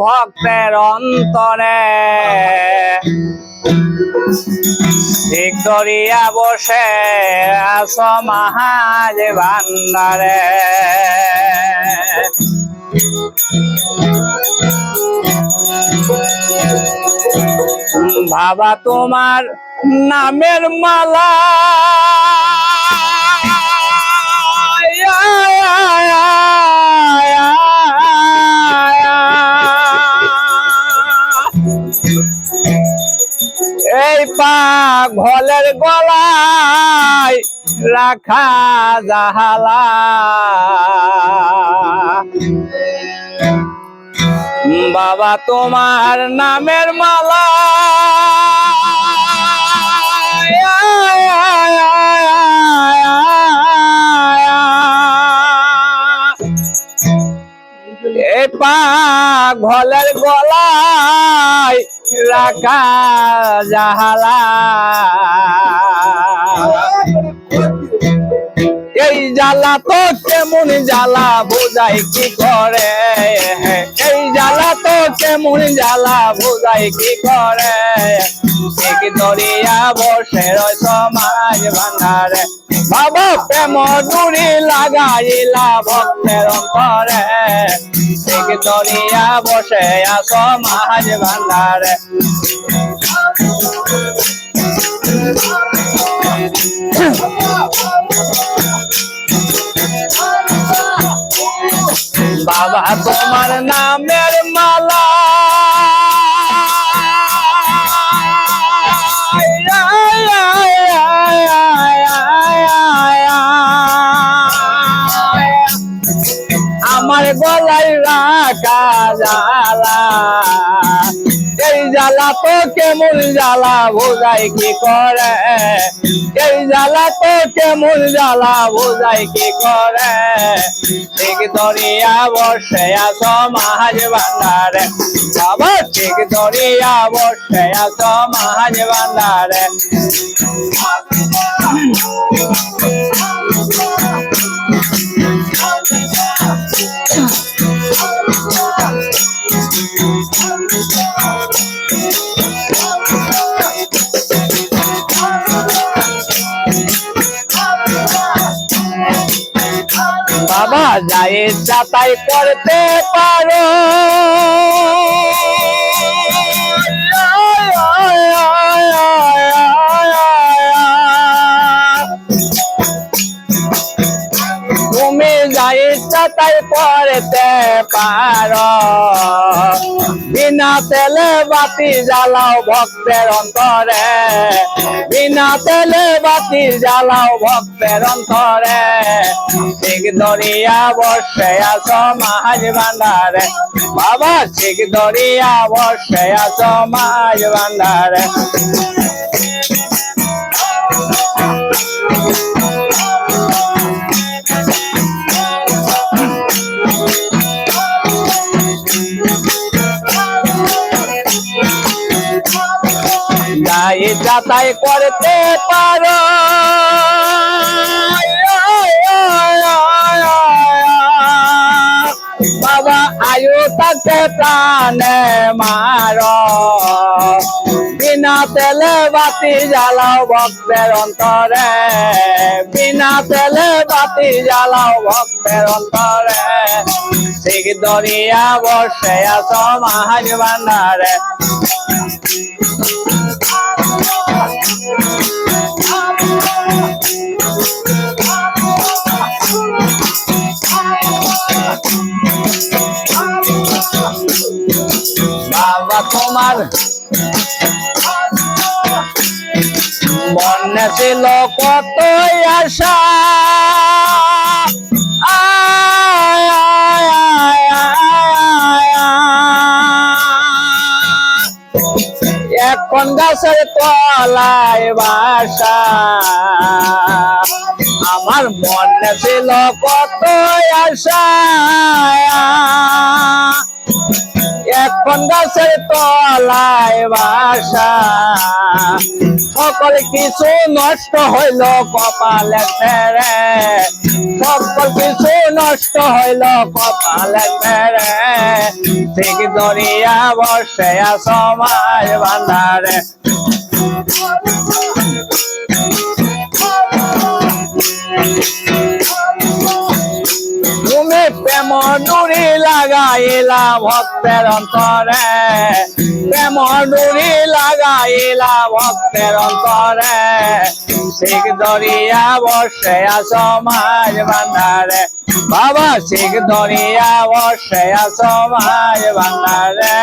ভক্তের অন্তরে। ঠিক ধরিয়া বসে আস মহাজ ভান্ডারে। বাবা তোমার নামের মালা। এই পা ঘলের গলায় রাখা জাহালা। বাবা তোমার নামের মালা। এ পা ঘলের গলায় রাখা জাহালা। এই জ্বালা তো কেমন জ্বালা বোঝাই কি করে? এই জ্বালা তো কেমন জ্বালা বোঝাই কি করে? দরিয়া বসে রয় সমাজ ভান্ডারে। বাবা প্রেম ডুরি লাগাইলা ভক্তের অন্তরে। দরিয়া বসে আস মাঝ ভান্ডারে। বাবা তোমার নামের মালা আমার গলায় রাখা জ্বালা। এই জ্বালা তো কেমন জ্বালা বোঝাই কি করে? এই জ্বালা তো কেমন জ্বালা বোঝাই কি করে? ঠিক ধরিয়া বসে আস মাহাজ ভান্ডারে। বাবা, ঠিক ধরিয়া বসে আস মাহাজ ভান্ডারে। যায় যাতাই করতে পারো। যাই যাতাই করতে পারো। বিনা তেলে বাতি জ্বালাও ভক্তের অন্তরে। বিনা তেলে বাতি জ্বালাও ভক্তের অন্তরে। ঠিক দরিয়া বসে আস মাহাজ ভান্ডারে। বাবা ঠিক দরিয়া বসে আস মাহাজ ভান্ডারে। যাতাই করতে পারো। বাবা, আয়ু তাকে প্রাণে মার। বিনা তেলে বাতি জ্বালাও ভক্তের অন্তরে। বিনা তেলে বাতি জ্বালাও ভক্তের অন্তরে। ঠিক দরিয়া বসে আস মাহাজ ভান্ডারে। তোমার মনে ছিল কত আশা। এখন গাছের তলায় বাসা। আমার মনে ছিল কত আশা। এখন গাছের তলায় বাসা। সকল কিছু নষ্ট হইল কপালে ছেড়ে। সকল কিছু নষ্ট হইল কপালে ছেড়ে। ঠিক দরিয়া বসে সমাজ ভান্ডারে। তুমি প্রেম ডুরি লাগাইলা ভক্তের অন্তরে। প্রেম নুরি লাগাইলা ভক্তের অন্তরে। শিখ দরিয়া বসে সমাজ ভান্ডারে। বাবা, শিখ দরিয়া বসে সমাজ ভান্ডারে।